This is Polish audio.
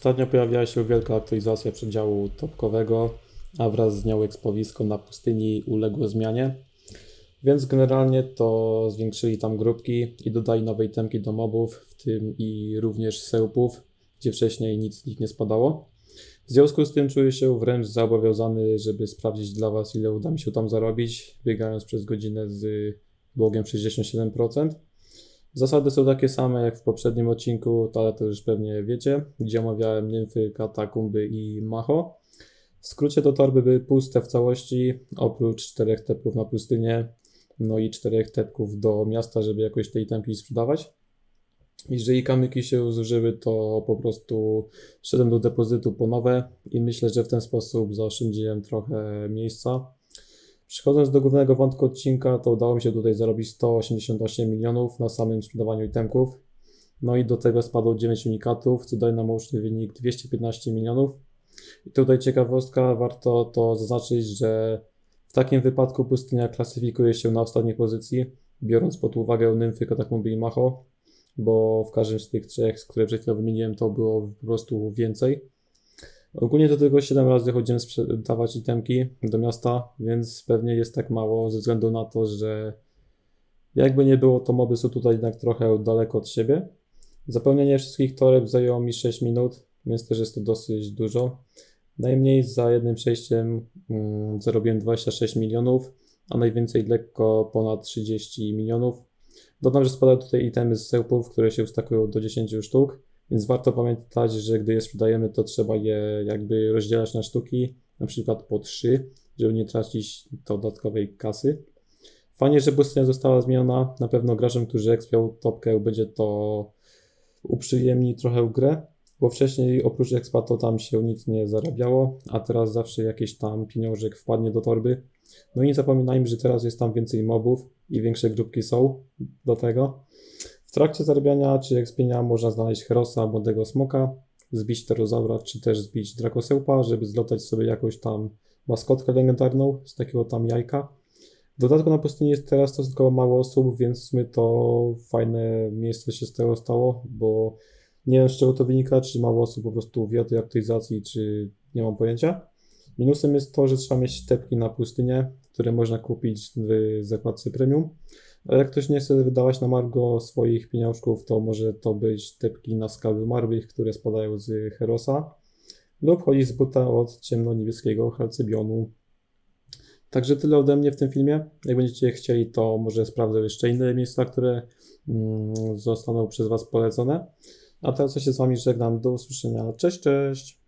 Ostatnio pojawiła się wielka aktualizacja przedziału topkowego, a wraz z nią ekspowisko na pustyni uległo zmianie. Więc generalnie to zwiększyli tam grupki i dodali nowe itemki do mobów, w tym i również sełpów, gdzie wcześniej nic z nich nie spadało. W związku z tym czuję się wręcz zobowiązany, żeby sprawdzić dla Was, ile uda mi się tam zarobić, biegając przez godzinę z błogiem 67%. Zasady są takie same jak w poprzednim odcinku, ale to już pewnie wiecie, gdzie omawiałem nymfy, katakumby i macho. W skrócie to torby były puste w całości, oprócz czterech tepków na pustynię, no i czterech tepków do miasta, żeby jakoś te itemki sprzedawać. Jeżeli kamyki się zużyły, to po prostu szedłem do depozytu po nowe i myślę, że w ten sposób zaoszczędziłem trochę miejsca. Przechodząc do głównego wątku odcinka, to udało mi się tutaj zarobić 188 milionów na samym sprzedawaniu itemków. No i do tego spadło 9 unikatów, co daje nam łączny wynik 215 milionów. I tutaj ciekawostka, warto to zaznaczyć, że w takim wypadku pustynia klasyfikuje się na ostatniej pozycji, biorąc pod uwagę nymfy, katakumby i macho, bo w każdym z tych trzech, które przed chwilą wymieniłem, to było po prostu więcej. Ogólnie do tego 7 razy chodziłem sprzedawać itemki do miasta, więc pewnie jest tak mało ze względu na to, że jakby nie było, to moby są tutaj jednak trochę daleko od siebie. Zapełnienie wszystkich toreb zajęło mi 6 minut, więc też jest to dosyć dużo. Najmniej za jednym przejściem mm, zarobiłem 26 milionów, a najwięcej lekko ponad 30 milionów. Dodam, że spadają tutaj itemy z sełpów, które się ustakują do 10 sztuk, więc warto pamiętać, że gdy je sprzedajemy, to trzeba je jakby rozdzielać na sztuki, na przykład po 3, żeby nie tracić dodatkowej kasy. Fajnie, że pustynia została zmieniona. Na pewno graczom, którzy ekspią topkę, będzie to uprzyjemni trochę grę, bo wcześniej oprócz expa to tam się nic nie zarabiało, a teraz zawsze jakiś tam pieniążek wpadnie do torby. No i nie zapominajmy, że teraz jest tam więcej mobów i większe grupki są do tego. W trakcie zarabiania czy ekspienia można znaleźć Herosa, młodego smoka, zbić Pterozaura, czy też zbić Dracosełpa, żeby zlotać sobie jakąś tam maskotkę legendarną z takiego tam jajka. W dodatku na pustyni jest teraz stosunkowo mało osób, więc w sumie to fajne miejsce się z tego stało, bo nie wiem z czego to wynika, czy mało osób po prostu wie o tej aktualizacji, czy nie mam pojęcia. Minusem jest to, że trzeba mieć tepki na pustynię, które można kupić w zakładce premium. Ale jak ktoś nie chce wydawać na Margo swoich pieniążków, to może to być tepki na skały marwych, które spadają z Herosa lub chodzi z buta od ciemno-niebieskiego Halcybionu. Także tyle ode mnie w tym filmie. Jak będziecie chcieli, to może sprawdzę jeszcze inne miejsca, które mm, zostaną przez Was polecone. A teraz ja się z Wami żegnam. Do usłyszenia. Cześć, cześć!